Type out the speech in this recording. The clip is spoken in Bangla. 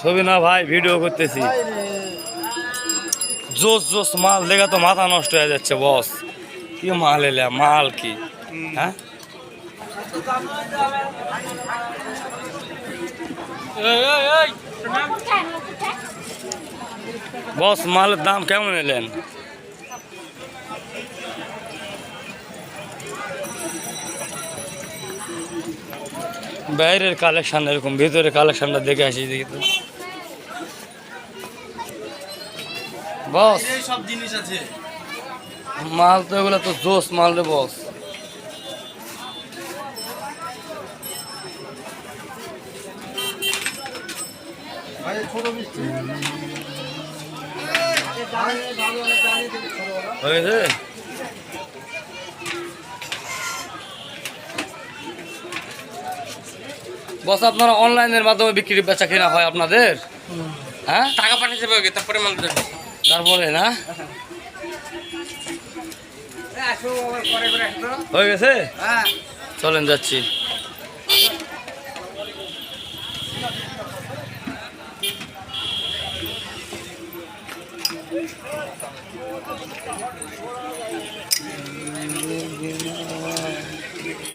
ছবি না ভাই ভিডিও করতেছি। জোস জোস মাল দেখা তো মাথা নষ্ট হয়ে যাচ্ছে বস কি মাল এলে মাল কি? হ্যাঁ? বস মালের দাম কেমন এলেন? বাইরের কালেকশন এরকম ভিতরে কালেকশনটা দেখে আসি দেখি তো। বস সব জিনিস আছে। মাল তো এগুলো তো জোস মাল রে বস ভাই ছোট মিষ্টি। হয়েছে? বস আপনারা অনলাইনের মাধ্যমে বিক্রি বেচা কেনা হয় আপনাদের? হ্যাঁ? টাকা পাঠিয়ে যাবে তারপরে মাল দেবে। তারপরে না? হয়ে গেছে? হ্যাঁ। চলেন যাচ্ছি।